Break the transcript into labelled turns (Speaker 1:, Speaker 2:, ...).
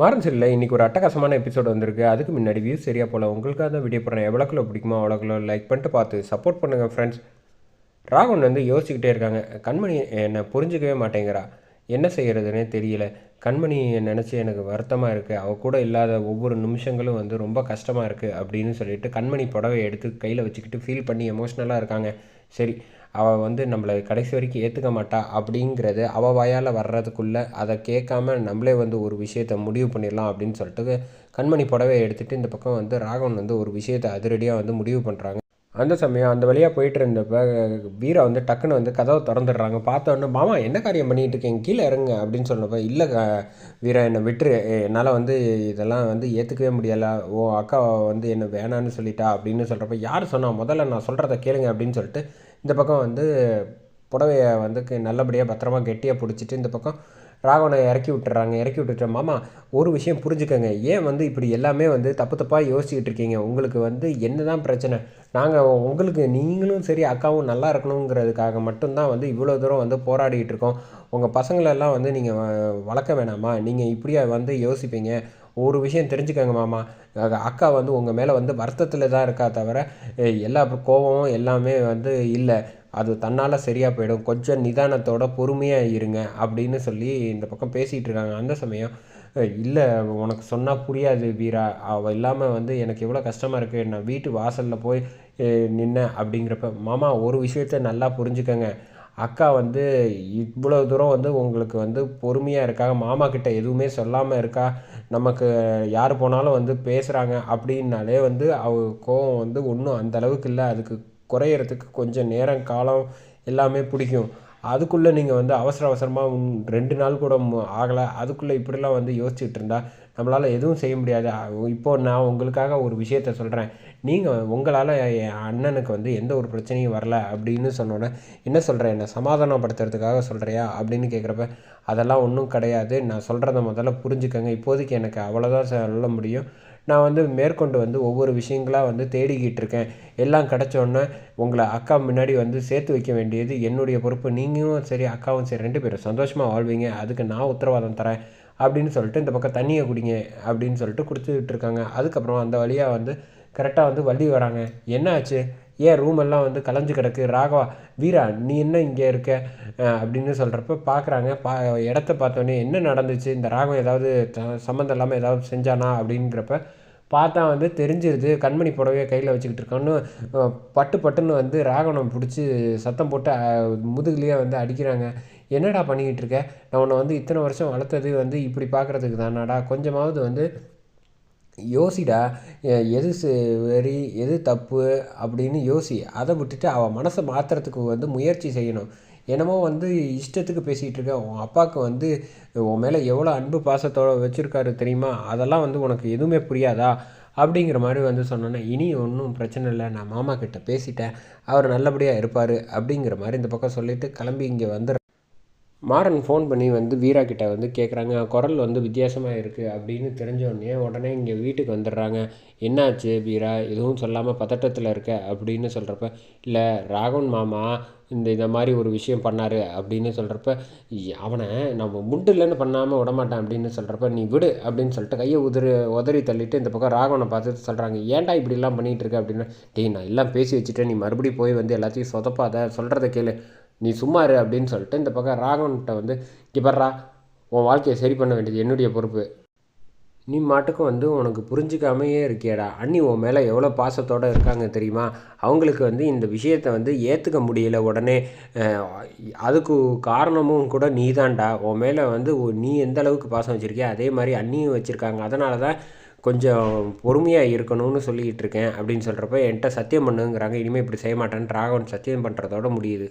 Speaker 1: மாறன் சரியில்லை. இன்றைக்கி ஒரு அட்டகாசமான எபிசோடு வந்திருக்கு. அதுக்கு முன்னாடி வியூஸ் சரியாக போல். உங்களுக்காக தான் வீடியோ போடுறேன். எவ்வளோக்குள்ள பிடிக்குமோ அவ்வளோக்குள்ள லைக் பண்ணிட்டு பார்த்து சப்போர்ட் பண்ணுங்கள் ஃப்ரெண்ட்ஸ் ராகவன் வந்து யோசிச்சுக்கிட்டே இருக்காங்க. கண்மணி என்னை புரிஞ்சிக்கவே மாட்டேங்கிறா. என்ன செய்கிறதுனே தெரியல. கண்மணி நினச்சி எனக்கு வருத்தமாக இருக்குது அவள் கூட இல்லாத ஒவ்வொரு நிமிஷங்களும் வந்து ரொம்ப கஷ்டமாக இருக்குது அப்படின்னு சொல்லிட்டு கண்மணி புடவை எடுத்து கையில் வச்சுக்கிட்டு ஃபீல் பண்ணி எமோஷ்னலாக இருக்காங்க. சரி அவள் வந்து நம்மளை கடைசி வரைக்கும் ஏற்றுக்க மாட்டா அப்படிங்கிறது அவள் வாயால் வர்றதுக்குள்ளே அதை கேட்காம நம்மளே வந்து ஒரு விஷயத்தை முடிவு பண்ணிடலாம் அப்படின்னு சொல்லிட்டு கண்மணி புடவை எடுத்துகிட்டு இந்த பக்கம் வந்து ராகவன் வந்து ஒரு விஷயத்தை அதிரடியாக வந்து முடிவு பண்ணுறாங்க அந்த சமயம் அந்த வழியாக போயிட்டு இருந்தப்ப வீரா வந்து டக்குன்னு வந்து கதவை திறந்துடுறாங்க. பார்த்தோன்னே மாமா என்ன காரியம் பண்ணிகிட்டு இருக்கேன் கீழே இறங்க அப்படின்னு சொன்னப்போ இல்லை வீரா என்னை விட்டுரு. என்னால் வந்து இதெல்லாம் வந்து ஏற்றுக்கவே முடியலை. ஓ அக்கா வந்து என்னை வேணான்னு சொல்லிட்டா அப்படின்னு சொல்கிறப்ப யார் சொன்னால் முதல்ல நான் சொல்கிறத கேளுங்க அப்படின்னு சொல்லிட்டு இந்த பக்கம் வந்து புடவையை வந்து நல்லபடியாக பத்திரமா கெட்டியாக பிடிச்சிட்டு இந்த பக்கம் ராகவனை இறக்கி விட்டுறாங்க. இறக்கி விட்டுட்டு மாமா ஒரு விஷயம் புரிஞ்சுக்கோங்க. ஏன் வந்து இப்படி எல்லாமே வந்து தப்பு தப்பாக யோசிச்சுக்கிட்டு இருக்கீங்க? உங்களுக்கு வந்து என்ன தான் பிரச்சனை நாங்கள் உங்களுக்கு நீங்களும் சரி அக்காவும் நல்லா இருக்கணுங்கிறதுக்காக மட்டும்தான் வந்து இவ்வளோ தூரம் வந்து போராடிக்கிட்டு இருக்கோம். உங்கள் பசங்களெல்லாம் வந்து நீங்கள் வளர்க்க வேணாமா? நீங்கள் இப்படியா வந்து யோசிப்பீங்க? ஒரு விஷயம் தெரிஞ்சுக்கோங்க மாமா. அக்கா வந்து உங்கள் மேலே வந்து வருத்தத்தில் தான் இருக்கா தவிர எல்லா கோபமும் எல்லாமே வந்து இல்லை. அது தன்னால் சரியாக போயிடும். கொஞ்சம் நிதானத்தோட பொறுமையாக இருங்க அப்படின்னு சொல்லி இந்த பக்கம் பேசிகிட்டு இருக்காங்க. அந்த சமயம் இல்லை உனக்கு சொன்னால் புரியாது வீரா. அவள் இல்லாமல் வந்து எனக்கு எவ்வளோ கஷ்டமாக இருக்குது நான் வீட்டு வாசலில் போய் நின்னேன் அப்படிங்கிறப்ப மாமா ஒரு விஷயத்த நல்லா புரிஞ்சுக்கங்க. அக்கா வந்து இவ்வளோ தூரம் வந்து உங்களுக்கு வந்து பொறுமையாக இருக்காங்க மாமா கிட்ட எதுவுமே சொல்லாமல் இருக்கா? நமக்கு யார் போனாலும் வந்து பேசுகிறாங்க அப்படின்னாலே வந்து அவ கோவம் வந்து ஒன்றும் அந்த அளவுக்கு இல்லை. அதுக்கு குறையிறதுக்கு கொஞ்சம் நேரம் காலம் எல்லாமே பிடிக்கும். அதுக்குள்ளே நீங்கள் வந்து அவசர அவசரமாக ரெண்டு நாள் கூட ஆகலை. அதுக்குள்ளே இப்படிலாம் வந்து யோசிச்சுட்டு இருந்தால் நம்மளால் எதுவும் செய்ய முடியாது. இப்போது நான் உங்களுக்காக ஒரு விஷயத்த சொல்கிறேன் நீங்கள் உங்களால் என் அண்ணனுக்கு வந்து எந்த ஒரு பிரச்சனையும் வரல அப்படின்னு சொன்னோன்னே என்ன சொல்கிறேன் என்னை சமாதானப்படுத்துறதுக்காக சொல்கிறியா அப்படின்னு கேட்குறப்ப அதெல்லாம் ஒன்றும் கிடையாது. நான் சொல்கிறத முதல்ல புரிஞ்சுக்கங்க. இப்போதைக்கு எனக்கு அவ்வளோதான் சொல்ல முடியும். நான் வந்து மேற்கொண்டு வந்து ஒவ்வொரு விஷயங்களாக வந்து தேடிக்கிட்டு இருக்கேன். எல்லாம் கிடச்சோன்னே உங்களை அக்கா முன்னாடி வந்து சேர்த்து வைக்க வேண்டியது என்னுடைய பொறுப்பு. நீங்களும் சரி அக்காவும் சரி ரெண்டு பேரும் சந்தோஷமாக வாழ்வீங்க. அதுக்கு நான் உத்தரவாதம் தரேன் அப்படின்னு சொல்லிட்டு இந்த பக்கம் தண்ணியை குடிங்க அப்படின்னு சொல்லிட்டு கொடுத்துட்டு இருக்காங்க. அதுக்கப்புறம் அந்த வழியாக வந்து கரெக்டாக வந்து வள்ளி வராங்க. என்ன ஆச்சு ஏன் ரூம் எல்லாம் வந்து கலைஞ்சு கிடக்கு? ராகவா வீரா நீ என்ன இங்கே இருக்க? அப்படின்னு சொல்கிறப்ப பார்க்குறாங்க பா இடத்த பார்த்தோன்னே என்ன நடந்துச்சு? இந்த ராகம் ஏதாவது சம்மந்தம் இல்லாமல் ஏதாவது செஞ்சானா? அப்படிங்கிறப்ப பார்த்தா வந்து தெரிஞ்சிருது. கண்மணி புடவையை கையில் வச்சுக்கிட்டு இருக்கான்னு பட்டு பட்டுன்னு வந்து ராகவனம் பிடிச்சி சத்தம் போட்டு முதுகுலேயே வந்து அடிக்கிறாங்க. என்னடா பண்ணிக்கிட்டு இருக்க? நான் உன்னை வந்து இத்தனை வருஷம் வளர்த்தது வந்து இப்படி பார்க்குறதுக்கு தானாடா. கொஞ்சமாவது வந்து யோசிடா எது சரி எது தப்பு அப்படின்னு யோசி. அதை விட்டுட்டு அவள் மனசை மாற்றுறதுக்கு வந்து முயற்சி செய்யணும். என்னமோ வந்து இஷ்டத்துக்கு பேசிகிட்டு இருக்க. உன் அப்பாவுக்கு வந்து உன் மேலே எவ்வளோ அன்பு பாசத்தோடு வச்சுருக்காரு தெரியுமா? அதெல்லாம் வந்து உனக்கு எதுவுமே புரியாதா? அப்படிங்கிற மாதிரி வந்து சொன்னோன்னே இனி ஒன்றும் பிரச்சனை இல்லை. நான் மாமா கிட்டே பேசிட்டேன். அவர் நல்லபடியாக இருப்பார் அப்படிங்கிற மாதிரி இந்த பக்கம் சொல்லிவிட்டு கிளம்பி இங்கே வந்துடுறேன் மாறன் ஃபோன் பண்ணி வந்து வீரா கிட்ட வந்து கேட்குறாங்க குரல் வந்து வித்தியாசமாக இருக்குது அப்படின்னு தெரிஞ்சோடனே உடனே இங்கே வீட்டுக்கு வந்துடுறாங்க. என்னாச்சு வீரா? எதுவும் சொல்லாமல் பதட்டத்தில் இருக்க? அப்படின்னு சொல்கிறப்ப இல்லை ராகவன் மாமா இந்த இந்த மாதிரி ஒரு விஷயம் பண்ணார் அப்படின்னு சொல்கிறப்ப அவனை நம்ம முண்டு இல்லைன்னு பண்ணாமல் விடமாட்டேன் அப்படின்னு சொல்கிறப்ப நீ விடு அப்படின்னு சொல்லிட்டு கையை உதறி உதறி தள்ளிட்டு இந்த பக்கம் ராகவனை பார்த்துட்டு சொல்கிறாங்க ஏன்டா இப்படிலாம் பண்ணிகிட்டு இருக்க? அப்படின்னு டேய் நான் எல்லாம் பேசி வச்சுட்டேன். நீ மறுபடியும் போய் வந்து எல்லாத்தையும் சொதப்பாத சொல்கிறத கேளு. நீ சும்மா இரு அப்படின்னு சொல்லிட்டு இந்த பக்கம் ராகவன்கிட்ட வந்து இவர்றா உன் வாழ்க்கையை சரி பண்ண வேண்டியது என்னுடைய பொறுப்பு. நீ மாட்டுக்கும் வந்து உனக்கு புரிஞ்சிக்காமையே இருக்கியடா. அண்ணி உன் மேலே எவ்வளோ பாசத்தோடு இருக்காங்க தெரியுமா? அவங்களுக்கு வந்து இந்த விஷயத்தை வந்து ஏற்றுக்க முடியல உடனே. அதுக்கு காரணமும் கூட நீ தான்டா உன் மேலே வந்து நீ எந்த அளவுக்கு பாசம் வச்சுருக்கிய அதே மாதிரி அண்ணியும் வச்சுருக்காங்க. அதனால தான் கொஞ்சம் பொறுமையாக இருக்கணும்னு சொல்லிக்கிட்டு இருக்கேன் அப்படின்னு சொல்கிறப்ப என்கிட்ட சத்தியம் பண்ணுங்கிறாங்க. இனிமேல் இப்படி செய்ய மாட்டேன்னு ராகவன் சத்தியம் பண்ணுறதோட முடியுது.